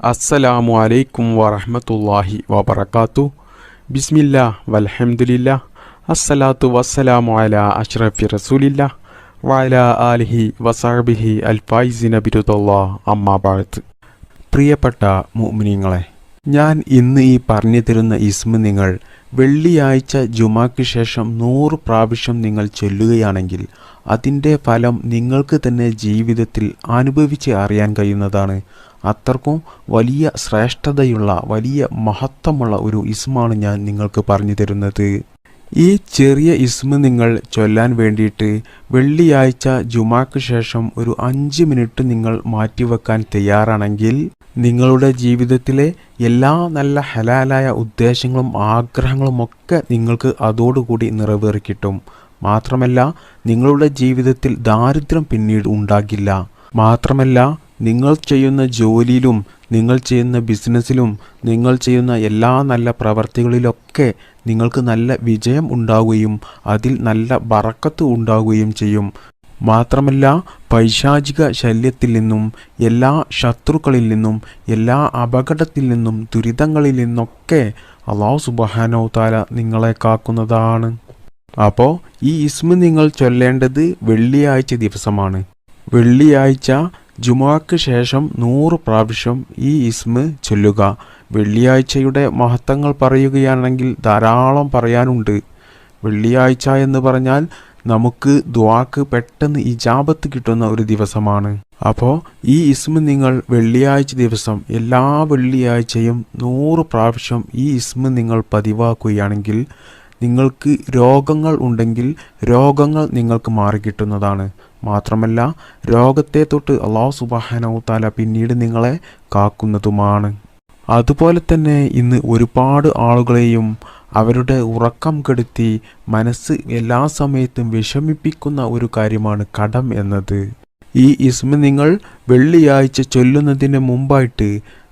അസ്സലാമു അലൈക്കും വറഹമത്തല്ലാഹി വബറകാതു ബിസ്മില്ല വലഹമുല്ല അസ്സലാത്തു വസ്സലാമു അലാ അഷ്റഫി റസൂലില്ല. വാല ആലിഹി വസാബിഹി അൽഫായിസിന ബിരുദല്ലാ അമ്മാ ബഅദ്. പ്രിയപ്പെട്ട മുഅ്മിനീങ്ങളെ ഞാൻ ഇന്ന് ഈ പറഞ്ഞു തരുന്ന ഇസ്മ നിങ്ങൾ വെള്ളിയാഴ്ച ജുമാക്ക് ശേഷം നൂറ് പ്രാവശ്യം നിങ്ങൾ ചൊല്ലുകയാണെങ്കിൽ അതിന്റെ ഫലം നിങ്ങൾക്ക് തന്നെ ജീവിതത്തിൽ അനുഭവിച്ച് അറിയാൻ കഴിയുന്നതാണ്. അത്രക്കും വലിയ ശ്രേഷ്ഠതയുള്ള വലിയ മഹത്വമുള്ള ഒരു ഇസ്മാണ് ഞാൻ നിങ്ങൾക്ക് പറഞ്ഞു തരുന്നത്. ഈ ചെറിയ ഇസ്മ നിങ്ങൾ ചൊല്ലാൻ വേണ്ടിയിട്ട് വെള്ളിയാഴ്ച ജുമാക്ക് ശേഷം ഒരു അഞ്ച് മിനിറ്റ് നിങ്ങൾ മാറ്റിവെക്കാൻ തയ്യാറാണെങ്കിൽ നിങ്ങളുടെ ജീവിതത്തിലെ എല്ലാ നല്ല ഹലാലായ ഉദ്ദേശങ്ങളും ആഗ്രഹങ്ങളും ഒക്കെ നിങ്ങൾക്ക് അതോടുകൂടി നിറവേറി കിട്ടും. മാത്രമല്ല നിങ്ങളുടെ ജീവിതത്തിൽ ദാരിദ്ര്യം പിന്നീട് ഉണ്ടാകില്ല. മാത്രമല്ല നിങ്ങൾ ചെയ്യുന്ന ജോലിയിലും നിങ്ങൾ ചെയ്യുന്ന ബിസിനസ്സിലും നിങ്ങൾ ചെയ്യുന്ന എല്ലാ നല്ല പ്രവർത്തികളിലൊക്കെ നിങ്ങൾക്ക് നല്ല വിജയം ഉണ്ടാവുകയും അതിൽ നല്ല ബറക്കത്ത് ഉണ്ടാവുകയും ചെയ്യും. മാത്രമല്ല പൈശാചിക ശല്യത്തിൽ നിന്നും എല്ലാ ശത്രുക്കളിൽ നിന്നും എല്ലാ അപകടത്തിൽ നിന്നും ദുരിതങ്ങളിൽ നിന്നൊക്കെ അള്ളാഹു സുബഹാനോ താല നിങ്ങളെ കാക്കുന്നതാണ്. അപ്പോൾ ഈ ഇസ്മ നിങ്ങൾ ചൊല്ലേണ്ടത് വെള്ളിയാഴ്ച ദിവസമാണ്. വെള്ളിയാഴ്ച ജുമാക്ക് ശേഷം നൂറ് പ്രാവശ്യം ഈ ഇസ്മ ചൊല്ലുക. വെള്ളിയാഴ്ചയുടെ മഹത്വങ്ങൾ പറയുകയാണെങ്കിൽ ധാരാളം പറയാനുണ്ട്. വെള്ളിയാഴ്ച എന്ന് പറഞ്ഞാൽ നമുക്ക് ദ്വാക്ക് പെട്ടെന്ന് ഇജാബത്ത് കിട്ടുന്ന ഒരു ദിവസമാണ്. അപ്പോൾ ഈ ഇസ്മ നിങ്ങൾ വെള്ളിയാഴ്ച ദിവസം എല്ലാ വെള്ളിയാഴ്ചയും നൂറ് പ്രാവശ്യം ഈ ഇസ്മ നിങ്ങൾ പതിവാക്കുകയാണെങ്കിൽ നിങ്ങൾക്ക് രോഗങ്ങൾ ഉണ്ടെങ്കിൽ രോഗങ്ങൾ നിങ്ങൾക്ക് മാറിക്കിട്ടുന്നതാണ്. മാത്രമല്ല രോഗത്തെ തൊട്ട് അള്ളാഹു സുബാഹനവും താല പിന്നീട് നിങ്ങളെ കാക്കുന്നതുമാണ്. അതുപോലെ തന്നെ ഇന്ന് ഒരുപാട് ആളുകളെയും അവരുടെ ഉറക്കം കെടുത്തി മനസ്സ് എല്ലാ സമയത്തും വിഷമിപ്പിക്കുന്ന ഒരു കാര്യമാണ് കടം എന്നത്. ഈ ഇസ്മ നിങ്ങൾ വെള്ളിയാഴ്ച ചൊല്ലുന്നതിന് മുമ്പായിട്ട്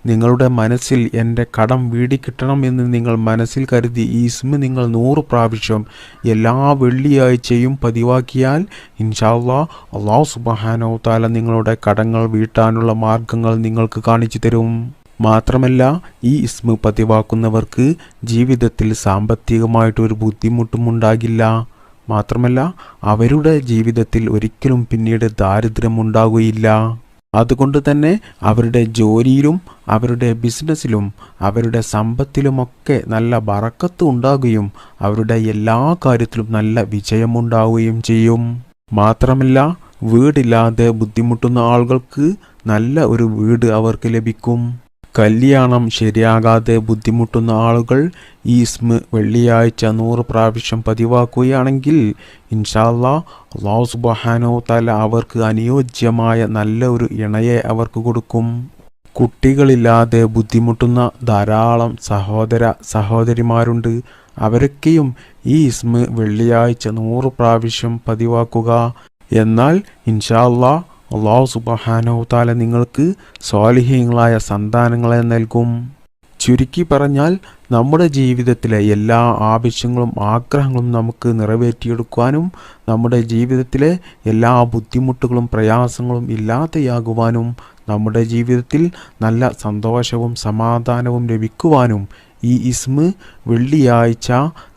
നിങ്ങളുടെ മനസ്സിൽ എന്റെ കടം വീടിക്കിട്ടണം എന്ന് നിങ്ങൾ മനസ്സിൽ കരുതി ഈ ഇസ്മ നിങ്ങൾ നൂറ് പ്രാവശ്യം എല്ലാ വെള്ളിയാഴ്ചയും പതിവാക്കിയാൽ ഇൻഷാല്ലാ അള്ളാഹു സുബഹാനോ താല നിങ്ങളുടെ കടങ്ങൾ വീട്ടാനുള്ള മാർഗങ്ങൾ നിങ്ങൾക്ക് കാണിച്ചു തരും. മാത്രമല്ല ഈ ഇസ്മ പതിവാക്കുന്നവർക്ക് ജീവിതത്തിൽ സാമ്പത്തികമായിട്ടൊരു ബുദ്ധിമുട്ടും ഉണ്ടാകില്ല. മാത്രമല്ല അവരുടെ ജീവിതത്തിൽ ഒരിക്കലും പിന്നീട് ദാരിദ്ര്യം ഉണ്ടാകുകയില്ല. അതുകൊണ്ട് തന്നെ അവരുടെ ജോലിയിലും അവരുടെ ബിസിനസ്സിലും അവരുടെ സമ്പത്തിലുമൊക്കെ നല്ല ബറക്കത്ത് ഉണ്ടാകുകയും അവരുടെ എല്ലാ കാര്യത്തിലും നല്ല വിജയമുണ്ടാവുകയും ചെയ്യും. മാത്രമല്ല വീടില്ലാതെ ബുദ്ധിമുട്ടുന്ന ആളുകൾക്ക് നല്ല ഒരു വീട് അവർക്ക് ലഭിക്കും. കല്യാണം ശരിയാകാതെ ബുദ്ധിമുട്ടുന്ന ആളുകൾ ഈ ഇസ്മ വെള്ളിയാഴ്ച നൂറ് പ്രാവശ്യം പതിവാക്കുകയാണെങ്കിൽ ഇൻഷാല്ലാ അള്ളാഹു സുബഹാനോ തല അവർക്ക് അനുയോജ്യമായ നല്ല ഒരു ഇണയെ അവർക്ക് കൊടുക്കും. കുട്ടികളില്ലാതെ ബുദ്ധിമുട്ടുന്ന ധാരാളം സഹോദര സഹോദരിമാരുണ്ട്. അവരൊക്കെയും ഈ ഇസ്മ വെള്ളിയാഴ്ച നൂറ് പ്രാവശ്യം പതിവാക്കുക. എന്നാൽ ഇൻഷാല്ലാ അള്ളാഹു സുബഹാനോ താല നിങ്ങൾക്ക് സ്വാലിഹ്യങ്ങളായ സന്താനങ്ങളെ നൽകും. ചുരുക്കി പറഞ്ഞാൽ നമ്മുടെ ജീവിതത്തിലെ എല്ലാ ആവശ്യങ്ങളും ആഗ്രഹങ്ങളും നമുക്ക് നിറവേറ്റിയെടുക്കുവാനും നമ്മുടെ ജീവിതത്തിലെ എല്ലാ ബുദ്ധിമുട്ടുകളും പ്രയാസങ്ങളും ഇല്ലാതെയാകുവാനും നമ്മുടെ ജീവിതത്തിൽ നല്ല സന്തോഷവും സമാധാനവും ലഭിക്കുവാനും ഈ ഇസ്മ് വെള്ളിയാഴ്ച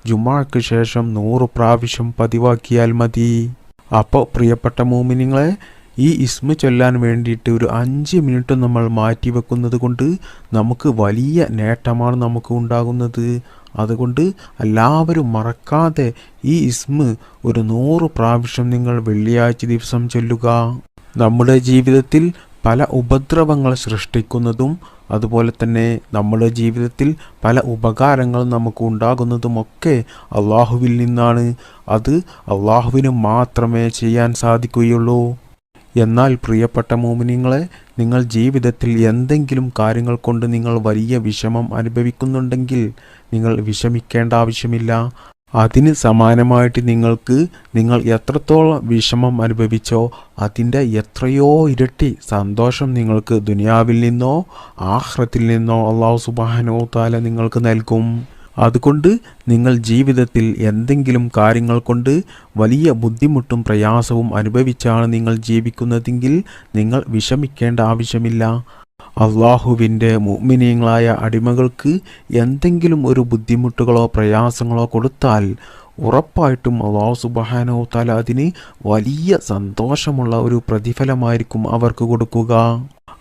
ജുമാക്ക് ശേഷം നൂറ് പ്രാവശ്യം പതിവാക്കിയാൽ മതി. അപ്പോൾ പ്രിയപ്പെട്ട മോമിനിങ്ങളെ ഈ ഇസ്മ ചൊല്ലാൻ വേണ്ടിയിട്ട് ഒരു അഞ്ച് മിനിറ്റ് നമ്മൾ മാറ്റി വെക്കുന്നത് കൊണ്ട് നമുക്ക് വലിയ നേട്ടമാണ് നമുക്ക് ഉണ്ടാകുന്നത്. അതുകൊണ്ട് എല്ലാവരും മറക്കാതെ ഈ ഇസ്മ ഒരു നൂറ് പ്രാവശ്യം നിങ്ങൾ വെള്ളിയാഴ്ച ദിവസം ചൊല്ലുക. നമ്മുടെ ജീവിതത്തിൽ പല ഉപദ്രവങ്ങൾ സൃഷ്ടിക്കുന്നതും അതുപോലെ തന്നെ നമ്മുടെ ജീവിതത്തിൽ പല ഉപകാരങ്ങളും നമുക്ക് ഉണ്ടാകുന്നതുമൊക്കെ അള്ളാഹുവിൽ നിന്നാണ്. അത് അള്ളാഹുവിന് മാത്രമേ ചെയ്യാൻ സാധിക്കുകയുള്ളൂ. എന്നാൽ പ്രിയപ്പെട്ട മോമിനിങ്ങളെ നിങ്ങൾ ജീവിതത്തിൽ എന്തെങ്കിലും കാര്യങ്ങൾ കൊണ്ട് നിങ്ങൾ വലിയ വിഷമം അനുഭവിക്കുന്നുണ്ടെങ്കിൽ നിങ്ങൾ വിഷമിക്കേണ്ട ആവശ്യമില്ല. അതിന് സമാനമായിട്ട് നിങ്ങൾക്ക് നിങ്ങൾ എത്രത്തോളം വിഷമം അനുഭവിച്ചോ അതിന്റെ എത്രയോ ഇരട്ടി സന്തോഷം നിങ്ങൾക്ക് ദുനിയാവിൽ നിന്നോ ആഹ്റത്തിൽ നിന്നോ അള്ളാഹു സുബാനോ താല നിങ്ങൾക്ക് നൽകും. അതുകൊണ്ട് നിങ്ങൾ ജീവിതത്തിൽ എന്തെങ്കിലും കാര്യങ്ങൾ കൊണ്ട് വലിയ ബുദ്ധിമുട്ടും പ്രയാസവും അനുഭവിച്ചാണ് നിങ്ങൾ ജീവിക്കുന്നതെങ്കിൽ നിങ്ങൾ വിഷമിക്കേണ്ട ആവശ്യമില്ല. അള്ളാഹുവിന്റെ മുഅ്മിനീങ്ങളായ അടിമകൾക്ക് എന്തെങ്കിലും ഒരു ബുദ്ധിമുട്ടുകളോ പ്രയാസങ്ങളോ കൊടുത്താൽ ഉറപ്പായിട്ടും അള്ളാഹു സുബഹാനോ താല അതിന് വലിയ സന്തോഷമുള്ള ഒരു പ്രതിഫലമായിരിക്കും അവർക്ക് കൊടുക്കുക.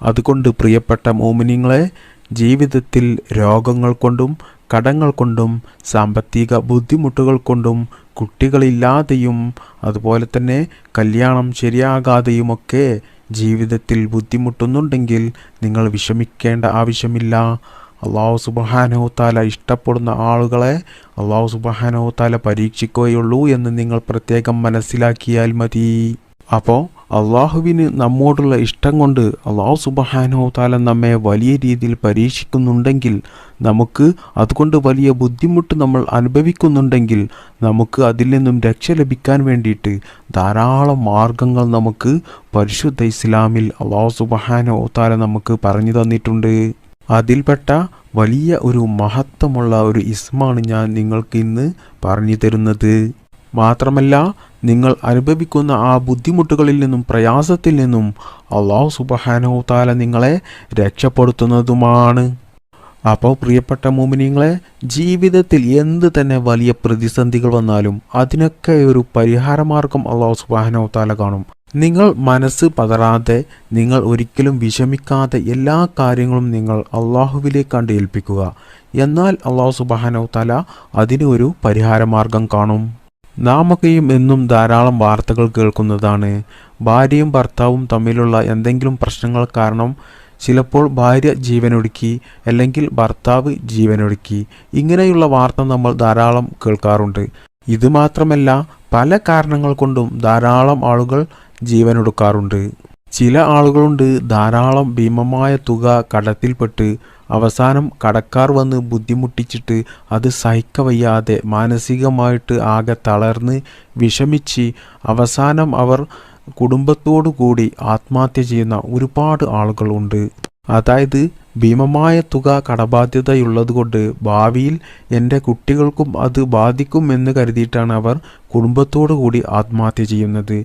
അതുകൊണ്ട് പ്രിയപ്പെട്ട മോമിനിങ്ങളെ ജീവിതത്തിൽ രോഗങ്ങൾ കൊണ്ടും കടങ്ങൾ കൊണ്ടും സാമ്പത്തിക ബുദ്ധിമുട്ടുകൾ കൊണ്ടും കുട്ടികളില്ലാതെയും അതുപോലെ തന്നെ കല്യാണം ശരിയാകാതെയുമൊക്കെ ജീവിതത്തിൽ ബുദ്ധിമുട്ടുന്നുണ്ടെങ്കിൽ നിങ്ങൾ വിഷമിക്കേണ്ട ആവശ്യമില്ല. അള്ളാഹു സുബഹാനോ താല ഇഷ്ടപ്പെടുന്ന ആളുകളെ അള്ളാഹു സുബഹാനോ താല പരീക്ഷിക്കുകയുള്ളൂ എന്ന് നിങ്ങൾ പ്രത്യേകം മനസ്സിലാക്കിയാൽ മതി. അപ്പോൾ അള്ളാഹുവിന് നമ്മോടുള്ള ഇഷ്ടം കൊണ്ട് അള്ളാഹു സുബഹാനോ താല നമ്മെ വലിയ രീതിയിൽ പരീക്ഷിക്കുന്നുണ്ടെങ്കിൽ നമുക്ക് അതുകൊണ്ട് വലിയ ബുദ്ധിമുട്ട് നമ്മൾ അനുഭവിക്കുന്നുണ്ടെങ്കിൽ നമുക്ക് അതിൽ നിന്നും രക്ഷ ലഭിക്കാൻ വേണ്ടിയിട്ട് ധാരാളം മാർഗങ്ങൾ നമുക്ക് പരിശുദ്ധ ഇസ്ലാമിൽ അള്ളാഹു സുബഹാനോ താല നമുക്ക് പറഞ്ഞു തന്നിട്ടുണ്ട്. അതിൽപ്പെട്ട വലിയ ഒരു മഹത്വമുള്ള ഒരു ഇസ്മാണ് ഞാൻ നിങ്ങൾക്ക് ഇന്ന് പറഞ്ഞു തരുന്നത്. മാത്രമല്ല നിങ്ങൾ അനുഭവിക്കുന്ന ആ ബുദ്ധിമുട്ടുകളിൽ നിന്നും പ്രയാസത്തിൽ നിന്നും അള്ളാഹു സുബഹാനോ താല നിങ്ങളെ രക്ഷപ്പെടുത്തുന്നതുമാണ്. അപ്പോൾ പ്രിയപ്പെട്ട മോമിനിങ്ങളെ ജീവിതത്തിൽ എന്ത് തന്നെ വലിയ പ്രതിസന്ധികൾ വന്നാലും അതിനൊക്കെ ഒരു പരിഹാരമാർഗം അള്ളാഹു സുബാനോ താല കാണും. നിങ്ങൾ മനസ്സ് പതറാതെ നിങ്ങൾ ഒരിക്കലും വിഷമിക്കാതെ എല്ലാ കാര്യങ്ങളും നിങ്ങൾ അള്ളാഹുവിലേക്കാണ്ട് ഏൽപ്പിക്കുക. എന്നാൽ അള്ളാഹു സുബാനോ താല അതിനൊരു പരിഹാരമാർഗം കാണും. നാമൊക്കെയും എന്നും ധാരാളം വാർത്തകൾ കേൾക്കുന്നതാണ്. ഭാര്യയും ഭർത്താവും തമ്മിലുള്ള എന്തെങ്കിലും പ്രശ്നങ്ങൾ കാരണം ചിലപ്പോൾ ഭാര്യ ജീവനൊടുക്കി അല്ലെങ്കിൽ ഭർത്താവ് ജീവനൊടുക്കി. ഇങ്ങനെയുള്ള വാർത്ത നമ്മൾ ധാരാളം കേൾക്കാറുണ്ട്. ഇത് മാത്രമല്ല പല കാരണങ്ങൾ കൊണ്ടും ധാരാളം ആളുകൾ ജീവനൊടുക്കാറുണ്ട്. ചില ആളുകളുണ്ട് ധാരാളം ഭീമമായ തുക കടത്തിൽപ്പെട്ട് അവസാനം കടക്കാർ വന്ന് ബുദ്ധിമുട്ടിച്ചിട്ട് അത് സഹിക്കവയ്യാതെ മാനസികമായിട്ട് ആകെ തളർന്ന് വിഷമിച്ച് അവസാനം അവർ കുടുംബത്തോടു കൂടി ആത്മഹത്യ ചെയ്യുന്ന ഒരുപാട് ആളുകളുണ്ട് അതായത് ഭീമമായ തുക കടബാധ്യതയുള്ളതുകൊണ്ട് ഭാവിയിൽ എന്റെ കുട്ടികൾക്കും അത് ബാധിക്കും എന്ന് കരുതിയിട്ടാണ് അവർ കുടുംബത്തോടു കൂടി ആത്മഹത്യ ചെയ്യുന്നത്.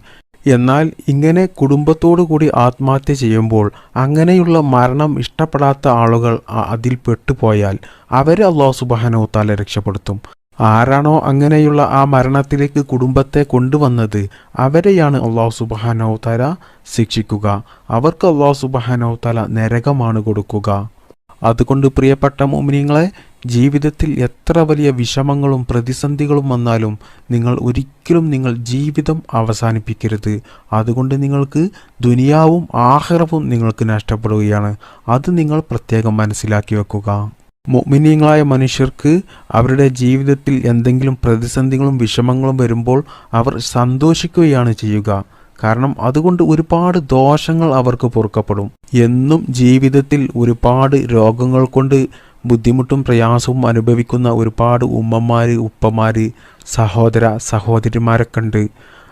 എന്നാൽ ഇങ്ങനെ കുടുംബത്തോടു കൂടി ആത്മഹത്യ ചെയ്യുമ്പോൾ അങ്ങനെയുള്ള മരണം ഇഷ്ടപ്പെടാത്ത ആളുകൾ അതിൽ പെട്ടുപോയാൽ അവരെ അള്ളാഹു സുബാനോ താല രക്ഷപ്പെടുത്തും. ആരാണോ അങ്ങനെയുള്ള ആ മരണത്തിലേക്ക് കുടുംബത്തെ കൊണ്ടുവന്നത് അവരെയാണ് അള്ളാഹു സുബാനോ താല ശിക്ഷിക്കുക. അവർക്ക് അള്ളാഹു സുബാനോ താല നരകമാണ് കൊടുക്കുക. അതുകൊണ്ട് പ്രിയപ്പെട്ട മോമിനിങ്ങളെ ജീവിതത്തിൽ എത്ര വലിയ വിഷമങ്ങളും പ്രതിസന്ധികളും വന്നാലും നിങ്ങൾ ഒരിക്കലും നിങ്ങൾ ജീവിതം അവസാനിപ്പിക്കരുത്. അതുകൊണ്ട് നിങ്ങൾക്ക് ദുനിയാവും ആഹ്റവും നിങ്ങൾക്ക് നഷ്ടപ്പെടുകയാണ്. അത് നിങ്ങൾ പ്രത്യേകം മനസ്സിലാക്കി വെക്കുക. മോമിനിയങ്ങളായ മനുഷ്യർക്ക് അവരുടെ ജീവിതത്തിൽ എന്തെങ്കിലും പ്രതിസന്ധികളും വിഷമങ്ങളും വരുമ്പോൾ അവർ സന്തോഷിക്കുകയാണ് ചെയ്യുക. കാരണം അതുകൊണ്ട് ഒരുപാട് ദോഷങ്ങൾ അവർക്ക് പൊറുക്കപ്പെടും. എന്നും ജീവിതത്തിൽ ഒരുപാട് രോഗങ്ങൾ കൊണ്ട് ബുദ്ധിമുട്ടും പ്രയാസവും അനുഭവിക്കുന്ന ഒരുപാട് ഉമ്മമാർ ഉപ്പമാർ സഹോദര സഹോദരിമാരൊക്കെ ഉണ്ട്.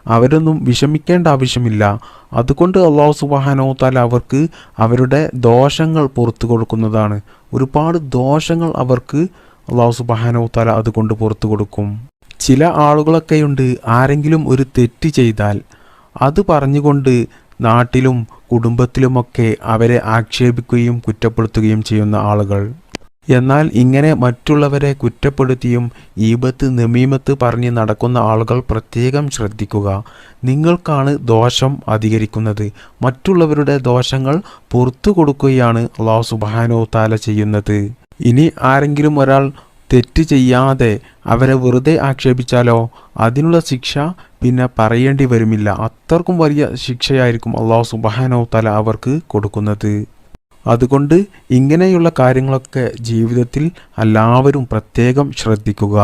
അവരൊന്നും വിഷമിക്കേണ്ട ആവശ്യമില്ല. അതുകൊണ്ട് അള്ളാഹു സുബാനോ താല അവർക്ക് അവരുടെ ദോഷങ്ങൾ പുറത്തു കൊടുക്കുന്നതാണ്. ഒരുപാട് ദോഷങ്ങൾ അവർക്ക് അള്ളാഹു സുബാനോ താല അതുകൊണ്ട് പുറത്തു കൊടുക്കും. ചില ആളുകളൊക്കെയുണ്ട് ആരെങ്കിലും ഒരു തെറ്റ് ചെയ്താൽ അത് പറഞ്ഞുകൊണ്ട് നാട്ടിലും കുടുംബത്തിലുമൊക്കെ അവരെ ആക്ഷേപിക്കുകയും കുറ്റപ്പെടുത്തുകയും ചെയ്യുന്ന ആളുകൾ. എന്നാൽ ഇങ്ങനെ മറ്റുള്ളവരെ കുറ്റപ്പെടുത്തിയും ഈപത്ത് നമീമത്ത് പറഞ്ഞ് നടക്കുന്ന ആളുകൾ പ്രത്യേകം ശ്രദ്ധിക്കുക. നിങ്ങൾക്കാണ് ദോഷം അധികരിക്കുന്നത്. മറ്റുള്ളവരുടെ ദോഷങ്ങൾ പുറത്തു കൊടുക്കുകയാണ് അള്ളാഹു സുബാനോ താല ചെയ്യുന്നത്. ഇനി ആരെങ്കിലും ഒരാൾ തെറ്റ് ചെയ്യാതെ അവരെ വെറുതെ ആക്ഷേപിച്ചാലോ? അതിനുള്ള ശിക്ഷ പിന്നെ പറയേണ്ടി വരുമില്ല. അത്രക്കും വലിയ ശിക്ഷയായിരിക്കും അള്ളാഹു സുബാനോ തല അവർക്ക് കൊടുക്കുന്നത്. അതുകൊണ്ട് ഇങ്ങനെയുള്ള കാര്യങ്ങളൊക്കെ ജീവിതത്തിൽ എല്ലാവരും പ്രത്യേകം ശ്രദ്ധിക്കുക.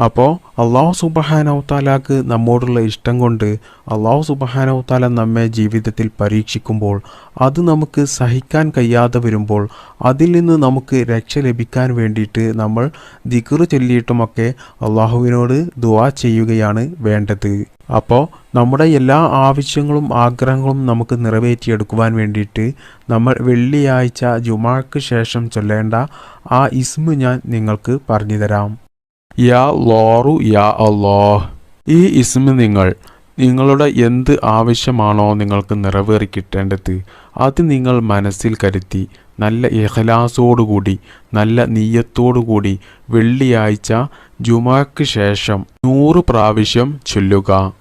അപ്പോൾ അള്ളാഹു സുബഹാനവത്താലാക്ക് നമ്മോടുള്ള ഇഷ്ടം കൊണ്ട് അള്ളാഹു സുബഹാനവത്താല നമ്മെ ജീവിതത്തിൽ പരീക്ഷിക്കുമ്പോൾ അത് നമുക്ക് സഹിക്കാൻ കഴിയാതെ വരുമ്പോൾ അതിൽ നിന്ന് നമുക്ക് രക്ഷ ലഭിക്കാൻ വേണ്ടിയിട്ട് നമ്മൾ ദിക്കറ് ചൊല്ലിയിട്ടുമൊക്കെ അള്ളാഹുവിനോട് ദുവാ ചെയ്യുകയാണ് വേണ്ടത്. അപ്പോൾ നമ്മുടെ എല്ലാ ആവശ്യങ്ങളും ആഗ്രഹങ്ങളും നമുക്ക് നിറവേറ്റിയെടുക്കുവാൻ വേണ്ടിയിട്ട് നമ്മൾ വെള്ളിയാഴ്ച ജുമാക്ക് ശേഷം ചൊല്ലേണ്ട ആ ഇസ്മു ഞാൻ നിങ്ങൾക്ക് പറഞ്ഞു തരാം യാ ലോറു യാ അല്ലോ ഈ ഇസ്മ നിങ്ങൾ നിങ്ങളുടെ എന്ത് ആവശ്യമാണോ നിങ്ങൾക്ക് നിറവേറി കിട്ടേണ്ടത് അത് നിങ്ങൾ മനസ്സിൽ കരുത്തി നല്ല ഇഖലാസോടുകൂടി നല്ല നീയത്തോടുകൂടി വെള്ളിയാഴ്ച ജുമാക്ക് ശേഷം നൂറ് പ്രാവശ്യം ചൊല്ലുക.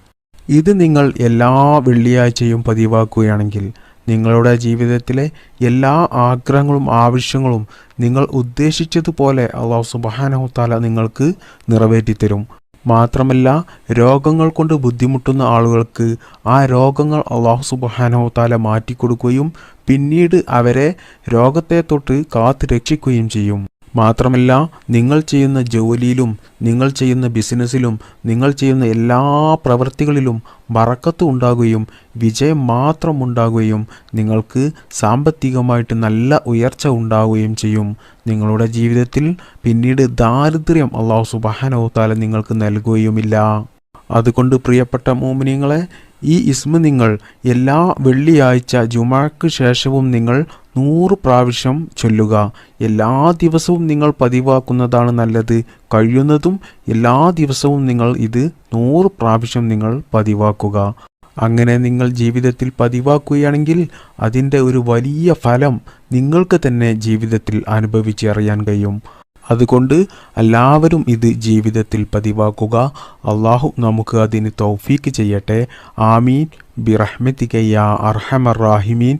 ഇത് നിങ്ങൾ എല്ലാ വെള്ളിയാഴ്ചയും പതിവാക്കുകയാണെങ്കിൽ നിങ്ങളുടെ ജീവിതത്തിലെ എല്ലാ ആഗ്രഹങ്ങളും ആവശ്യങ്ങളും നിങ്ങൾ ഉദ്ദേശിച്ചതുപോലെ അള്ളാഹു സുബാനഹുത്താല നിങ്ങൾക്ക് നിറവേറ്റിത്തരും. മാത്രമല്ല രോഗങ്ങൾ കൊണ്ട് ബുദ്ധിമുട്ടുന്ന ആളുകൾക്ക് ആ രോഗങ്ങൾ അള്ളാഹു സുബാനഹുത്താല മാറ്റിക്കൊടുക്കുകയും പിന്നീട് അവരെ രോഗത്തെ തൊട്ട് കാത്തു രക്ഷിക്കുകയും ചെയ്യും. മാത്രമല്ല നിങ്ങൾ ചെയ്യുന്ന ജോലിയിലും നിങ്ങൾ ചെയ്യുന്ന ബിസിനസ്സിലും നിങ്ങൾ ചെയ്യുന്ന എല്ലാ പ്രവൃത്തികളിലും വറക്കത്ത് ഉണ്ടാകുകയും വിജയം മാത്രം ഉണ്ടാകുകയും നിങ്ങൾക്ക് സാമ്പത്തികമായിട്ട് നല്ല ഉയർച്ച ഉണ്ടാവുകയും ചെയ്യും. നിങ്ങളുടെ ജീവിതത്തിൽ പിന്നീട് ദാരിദ്ര്യം അള്ളാഹു സുബാനോത്താല നിങ്ങൾക്ക് നൽകുകയുമില്ല. അതുകൊണ്ട് പ്രിയപ്പെട്ട മോമിനിയങ്ങളെ ഈ ഇസ്മ നിങ്ങൾ എല്ലാ വെള്ളിയാഴ്ച ജുമാക്ക് ശേഷവും നിങ്ങൾ നൂറ് പ്രാവശ്യം ചൊല്ലുക. എല്ലാ ദിവസവും നിങ്ങൾ പതിവാക്കുന്നതാണ് നല്ലത്. കഴിയുന്നതും എല്ലാ ദിവസവും നിങ്ങൾ ഇത് നൂറ് പ്രാവശ്യം നിങ്ങൾ പതിവാക്കുക. അങ്ങനെ നിങ്ങൾ ജീവിതത്തിൽ പതിവാക്കുകയാണെങ്കിൽ അതിന്റെ ഒരു വലിയ ഫലം നിങ്ങൾക്ക് തന്നെ ജീവിതത്തിൽ അനുഭവിച്ചറിയാൻ കഴിയും. അതുകൊണ്ട് എല്ലാവരും ഇത് ജീവിതത്തിൽ പതിവാക്കുക. അള്ളാഹു നമുക്ക് അതിന് തൗഫീക്ക് ചെയ്യട്ടെ. ആമീൻ. ബിറഹ്മത്തിക്കയ്യ അർഹമർ റാഹിമീൻ.